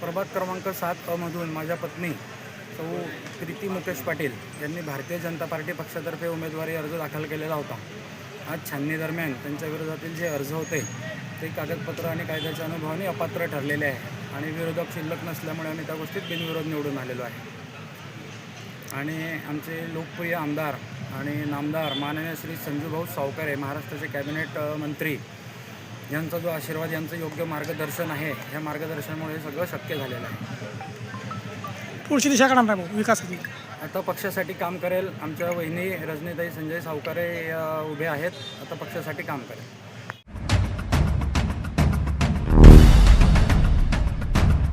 प्रभाग क्रमांक सात अमधून माझ्या पत्नी सौ प्रीती मुकेश पाटील यांनी भारतीय जनता पार्टी पक्षातर्फे उमेदवारी अर्ज दाखल केलेला होता. आज छाननीदरम्यान त्यांच्या विरोधातील जे अर्ज होते ते कागदपत्र आणि कायद्याच्या अनुभवाने अपात्र ठरलेले आहे आणि विरोधक शिल्लक नसल्यामुळे आम्ही त्या गोष्टीत बिनविरोध निवडून आलेलो आहे. आणि आमचे लोकप्रिय आमदार आणि नामदार माननीय श्री संजूभाऊ सावकारे महाराष्ट्राचे कॅबिनेट मंत्री यांचा जो आशीर्वाद यांचं योग्य मार्गदर्शन आहे ह्या मार्गदर्शनामुळे हे सगळं शक्य झालेलं आहे. पुढची दिशा काढणार आहे भाऊ विकासाची. आता पक्षासाठी काम करेल. आमच्या वहिनी रजनीताई संजय सावकारे उभे आहेत. आता पक्षासाठी काम करेल.